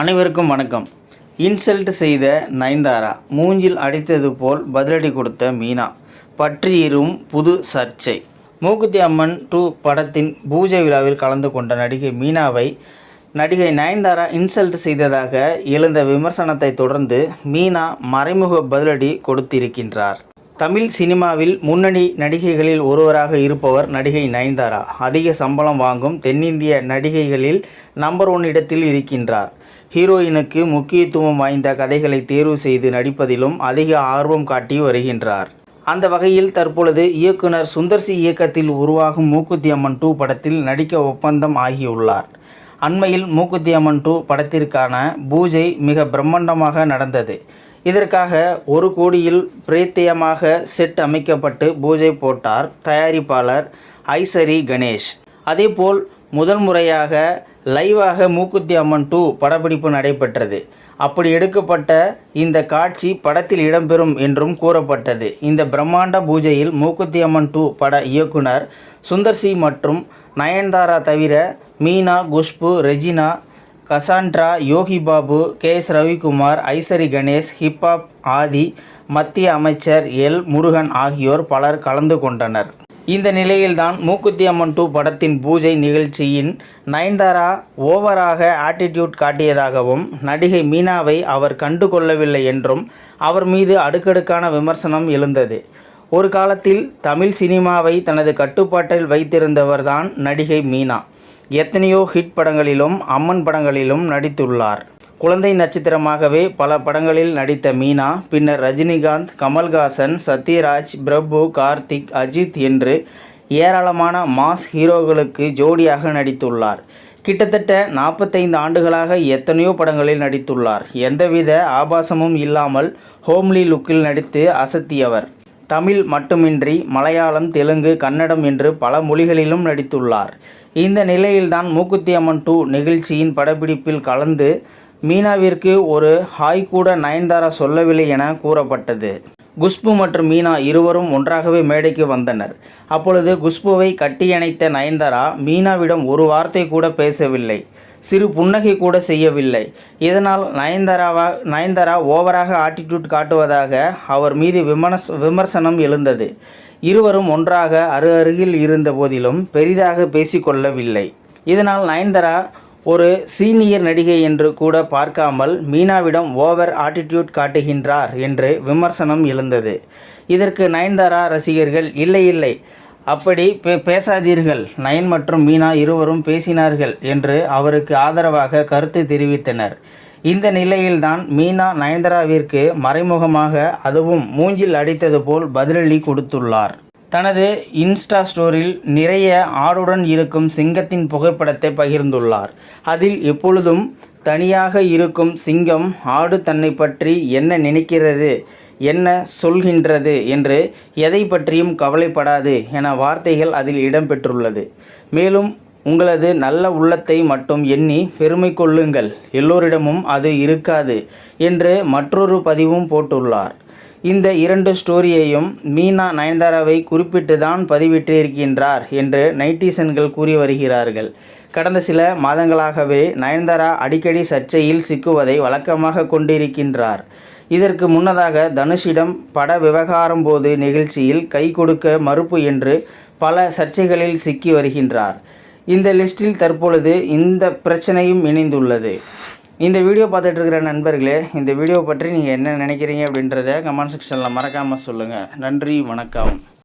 அனைவருக்கும் வணக்கம். இன்சல்ட் செய்த நயன்தாரா மூஞ்சில் அடித்தது போல் பதிலடி கொடுத்த மீனா. பற்றியிரும் புது சர்ச்சை. மூக்குத்தி அம்மன் டூ படத்தின் பூஜை விழாவில் கலந்து கொண்ட நடிகை மீனாவை நடிகை நயன்தாரா இன்சல்ட் செய்ததாக எழுந்த விமர்சனத்தை தொடர்ந்து மீனா மறைமுக பதிலடி கொடுத்திருக்கின்றார். தமிழ் சினிமாவில் முன்னணி நடிகைகளில் ஒருவராக இருப்பவர் நடிகை நயன்தாரா. அதிக சம்பளம் வாங்கும் தென்னிந்திய நடிகைகளில் நம்பர் ஒன் இடத்தில் இருக்கின்றார். ஹீரோயினுக்கு முக்கியத்துவம் வாய்ந்த கதைகளை தேர்வு செய்து நடிப்பதிலும் அதிக ஆர்வம் காட்டி வருகின்றார். அந்த வகையில் தற்பொழுது இயக்குனர் சுந்தர்சி இயக்கத்தில் உருவாகும் மூக்குத்தி அம்மன் டூ படத்தில் நடிக்க ஒப்பந்தம் ஆகியுள்ளார். அண்மையில் மூக்குத்தி அம்மன் டூ படத்திற்கான பூஜை மிக பிரம்மாண்டமாக நடந்தது. இதற்காக ஒரு கோடியில் பிரேத்தியமாக செட் அமைக்கப்பட்டு பூஜை போட்டார் தயாரிப்பாளர் ஐசரி கணேஷ். அதேபோல் முதல் முறையாக லைவாக மூக்குத்தி அம்மன் டூ படப்பிடிப்பு நடைபெற்றது. அப்படி எடுக்கப்பட்ட இந்த காட்சி படத்தில் இடம்பெறும் என்றும் கூறப்பட்டது. இந்த பிரம்மாண்ட பூஜையில் மூக்குத்தி அம்மன் டூ பட இயக்குனர் சுந்தர் சி மற்றும் நயன்தாரா தவிர Meena Khushbu Regina Cassandra Yogi Babu K S Ravikumar Ishari Ganesh hip hop Aadhi மத்திய அமைச்சர் எல் முருகன் ஆகியோர் பலர் கலந்து கொண்டனர். இந்த நிலையில்தான் மூக்குத்தி அம்மன் டூ படத்தின் பூஜை நிகழ்ச்சியின் நயன்தாரா ஓவராக ஆட்டிடியூட் காட்டியதாகவும் நடிகை மீனாவை அவர் கண்டு கொள்ளவில்லை என்றும் அவர் மீது அடுக்கடுக்கான விமர்சனம் எழுந்தது. ஒரு காலத்தில் தமிழ் சினிமாவை தனது கட்டுப்பாட்டில் வைத்திருந்தவர்தான் நடிகை மீனா. எத்தனையோ ஹிட் படங்களிலும் அம்மன் படங்களிலும் நடித்துள்ளார். குழந்தை நட்சத்திரமாகவே பல படங்களில் நடித்த மீனா பின்னர் ரஜினிகாந்த் கமல்ஹாசன் சத்யராஜ் பிரபு கார்த்திக் அஜித் என்று ஏராளமான மாஸ் ஹீரோக்களுக்கு ஜோடியாக நடித்துள்ளார். கிட்டத்தட்ட நாற்பத்தைந்து ஆண்டுகளாக எத்தனையோ படங்களில் நடித்துள்ளார். எந்தவித ஆபாசமும் இல்லாமல் ஹோம்லி லுக்கில் நடித்து அசத்தியவர். தமிழ் மட்டுமின்றி மலையாளம் தெலுங்கு கன்னடம் என்று பல மொழிகளிலும் நடித்துள்ளார். இந்த நிலையில்தான் மூக்குத்தி அம்மன் டூ நிகழ்ச்சியின் படப்பிடிப்பில் கலந்து மீனாவிற்கு ஒரு ஹாய் கூட நயன்தாரா சொல்லவில்லை என கூறப்பட்டது. குஷ்பு மற்றும் மீனா இருவரும் ஒன்றாகவே மேடைக்கு வந்தனர். அப்பொழுது குஷ்புவை கட்டியணைத்த நயன்தாரா மீனாவிடம் ஒரு வார்த்தை கூட பேசவில்லை. சிறு புன்னகை கூட செய்யவில்லை. இதனால் நயன்தாராவா நயன்தாரா ஓவராக ஆட்டிடியூட் காட்டுவதாக அவர் மீது விமர்ச விமர்சனம் எழுந்தது. இருவரும் ஒன்றாக அரு அருகில் இருந்த போதிலும் பெரிதாக பேசிக்கொள்ளவில்லை. இதனால் நயன்தாரா ஒரு சீனியர் நடிகை என்று கூட பார்க்காமல் மீனாவிடம் ஓவர் ஆட்டிடியூட் காட்டுகின்றார் என்று விமர்சனம் எழுந்தது. இதற்கு நயன்தாரா ரசிகர்கள் இல்லை இல்லை அப்படி பே பேசாதீர்கள். நயன் மற்றும் மீனா இருவரும் பேசினார்கள் என்று அவருக்கு ஆதரவாக கருத்து தெரிவித்தனர். இந்த நிலையில்தான் மீனா நயன்தாராவிற்கு மறைமுகமாக அதுவும் மூஞ்சில் அடித்தது போல் பதிலளி கொடுத்துள்ளார். தனது இன்ஸ்டா ஸ்டோரியில் நிறைய ஆடுடன் இருக்கும் சிங்கத்தின் புகைப்படத்தை பகிர்ந்துள்ளார். அதில் எப்பொழுதும் தனியாக இருக்கும் சிங்கம் ஆடு தன்னை பற்றி என்ன நினைக்கிறது என்ன சொல்கின்றது என்று எதை பற்றியும் கவலைப்படாது என வார்த்தைகள் அதில் இடம்பெற்றுள்ளது. மேலும் உங்களது நல்ல உள்ளத்தை மட்டும் எண்ணி பெருமை கொள்ளுங்கள். எல்லோரிடமும் அது இருக்காது என்று மற்றொரு பதிவும் போட்டுள்ளார். இந்த இரண்டு ஸ்டோரியையும் மீனா நயன்தாராவை குறிப்பிட்டு தான் பதிவிட்டிருக்கின்றார் என்று நைட்டிசன்கள் கூறி வருகிறார்கள். கடந்த சில மாதங்களாகவே நயன்தாரா அடிக்கடி சர்ச்சையில் சிக்குவதை வழக்கமாக கொண்டிருக்கின்றார். இதற்கு முன்னதாக தனுஷிடம் பட விவகாரம் போது நிகழ்ச்சியில் கை கொடுக்க மறுப்பு என்று பல சர்ச்சைகளில் சிக்கி வருகின்றார். இந்த லிஸ்டில் தற்பொழுது இந்த பிரச்சனையும் இணைந்துள்ளது. இந்த வீடியோ பார்த்துட்டு இருக்கிற நண்பர்களே இந்த வீடியோ பற்றி நீங்கள் என்ன நினைக்கிறீங்க அப்படின்றத கமெண்ட் செக்ஷனில் மறக்காமல் சொல்லுங்கள் நன்றி வணக்கம்.